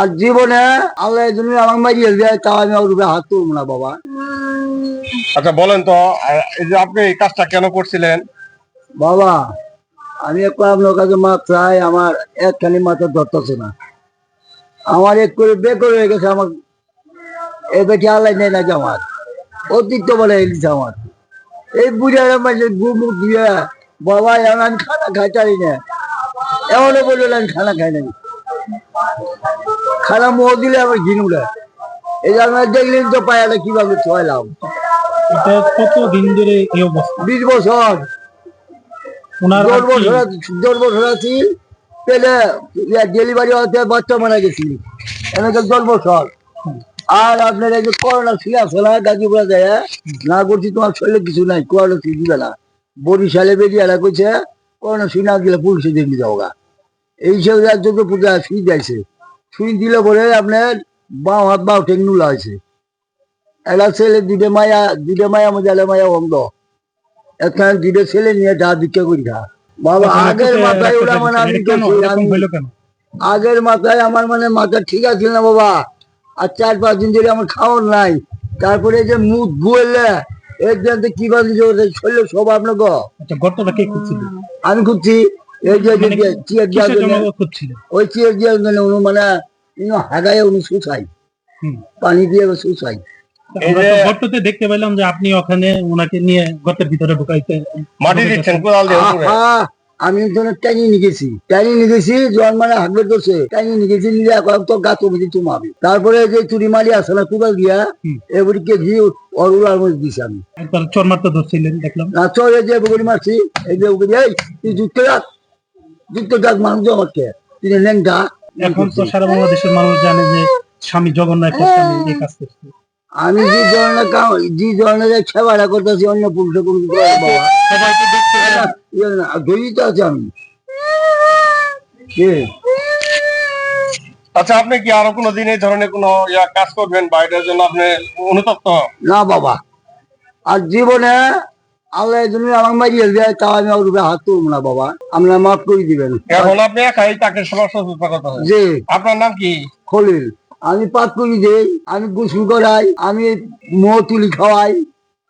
আর জীবনে আল্লাহ আমার মারিয়ে দেয় তাও আমি ওর হাত তুলব না বাবা। আচ্ছা বলেন তো এই যে আপনি এই কাজটা কেন করছিলেন? বাবা আমি একটু আপনার কাছে চাই আমার একখানি মাথা ধরতেছে না আমার এক করে বে করে হয়ে গেছে আমার। এ বেটি আল্লাহ নেই নাকি আমার অতিরিক্ত বলে এলিছে আমার এই বুড়ার মাঝে গুমু দিয়ে বাবা আমি খানা খাইতারি না। এমনও বলল আমি খানা খাই নাই। খানা মোহ দিলে আমার ঘিনুলে এই যে আমরা দেখলেন তো পায়াটা কীভাবে ছয়লাম। এটা কত দিন ধরে এই অবস্থা? বিশ বছর। ওনার দশ বছর দশ বছর আছি পেলে ডেলিভারি হতে বাচ্চা মারা গেছি এনেকে দশ বছর। আর আপনার এই যে করোনা ছিল আসলে গাজীপুরা যায় না করছি তোমার শরীরে কিছু নাই করোনা দিবে না। বরিশালে বেরিয়ে এলা কইছে করোনা না দিলে পুলিশে দিয়ে যাও গা এই সব রাজ্যকে পূজা শুই যাইছে শুই দিলে পরে আপনার বাঁ হাত বাউ টেকনুলা হয়েছে। একটা ছেলে দুটো মায়া দুটো মায়া মজালে মায়া অন্ধ এখানে দুটো ছেলে নিয়ে যা ভিক্ষা করি খা। বাবা আগের মাথায় ওরা মানে আমি আগের মাথায় আমার মানে মাথা ঠিক আছে না বাবা। আর চার পাঁচ দিন ধরে আমার খাওয়ার নাই। তারপরে যে মুখ গুয়েলে এর জন্য কি বাজে শরীর সব আচ্ছা গর্তটা কে খুঁজছিল? আমি খুঁজছি এই যে মানে চেয়ার দেওয়ার ওই চেয়ার দেওয়ার জন্য উনি মানে হাগায় উনি শুষাই পানি দিয়ে শুষাই এই আমরা যে- তো গর্ততে দেখতে পেলাম যে আপনি ওখানে ওনাকে নিয়ে গর্তের ভিতরে ঢুকাইতে মাটি দিচ্ছেন কোদাল দিয়ে আমি তো টাইনি নিয়ে টাইনি নিয়ে গেছি মানে হাঁকবে টাইনি এখন তো বুঝি চুমাবি। তারপরে যে চুরি মারি আছে না কুকাল দিয়া। এবারে কেজি অরুলার মধ্যে দিছি আমি। চর মারতে ধরছিলেন দেখলাম। না যে মারছি এই যে এই তুই যুক্ত রাখ। যুক্ত রাখ মানুষ আমাকে তিনি লেংটা এখন তো সারা বাংলাদেশের মানুষ জানে যে স্বামী জগন্নাথ স্বামী এই কাজ করছে। আমি যে ধরনের যে ধরনের সেবাটা করতেছি অন্য পুরুষে কোনো। ইয়ে জড়িত আছে আমি। কে? আচ্ছা আপনি কি আরও কোনো দিন এই ধরনের কোনো ইয়া কাজ করবেন বা এটার জন্য আপনি অনুতপ্ত না বাবা। আর জীবনে আল্লাহ জন্য আমার মারিয়ে দেয় তাও আমি ওর উপরে হাত তুলব না বাবা। আপনার মাফ করে দিবেন। এখন আপনি একাই তাকে সমস্যা আপনার নাম কি? খলিল। আমি পাত করি দেই আমি গোসল করাই আমি মোহ তুলি খাওয়াই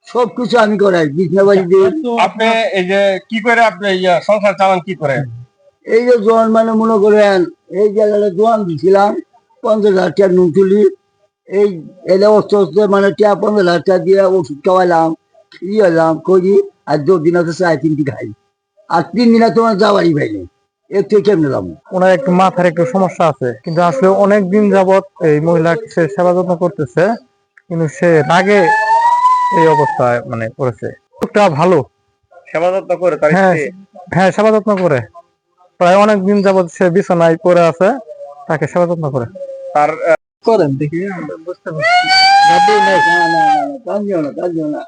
সব কিছু আমি করাই বিছনা বাড়ি দিই আপনি এই যে কি করে আপনি সংসার চালান কি করে? এই যে জোয়ান মানে মনে করেন এই জায়গাটা জোয়ান দিছিলাম পঞ্চাশ হাজার টাকা নুন তুলি এই এলে অস্তে অস্তে মানে টিয়া পঞ্চাশ হাজার টাকা দিয়ে ওষুধ খাওয়াইলাম। খেয়ে এলাম করি আর দু দিন আছে চার তিনটি খাই। আর তিন দিনে তোমার যাওয়ারই পাইনি থেকে কেমনে যাব? ওনার একটু মাথার একটু সমস্যা আছে কিন্তু আসলে অনেক দিন যাবত এই মহিলা সে সেবা যত্ন করতেছে কিন্তু সে রাগে এই অবস্থায় মানে করেছে লোকটা ভালো। সেবা যত্ন করে তার হ্যাঁ হ্যাঁ সেবা যত্ন করে। প্রায় অনেক দিন যাবত সে বিছানায় পড়ে আছে তাকে সেবা যত্ন করে। তার করেন দেখি না না না না কান্দিও না কান্দিও না।